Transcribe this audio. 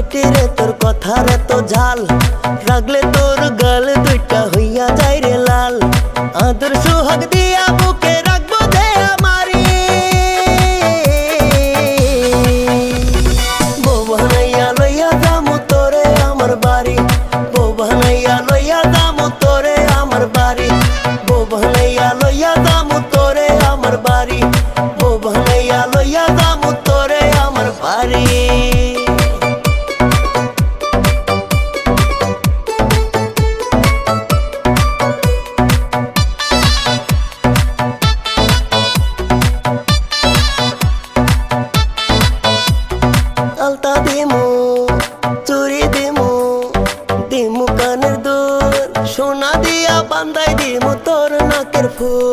পেটে রে, তোর কথার এত ঝাল। রাগলে তোর গাল দুইটা হইয়া যায় রে লাল। আদর সোহাগ দিয়া বুকে রাখব দে আমারি। বৌবানাইয়া লইয়া যামু তোরে আমার বাড়ি। বৌবানাইয়া লইয়া যামু তোরে আমার বাড়ি। বৌবানাইয়া লইয়া যামু তোরে আমার বাড়ি। বৌবানাইয়া লইয়া যামু তোরে আমার বাড়ি। আলতা দেমো চুরি দেমো দেমো কানের দোর। সোনা দিয়া বান্দাই দেমো তোর নাকের ফুল।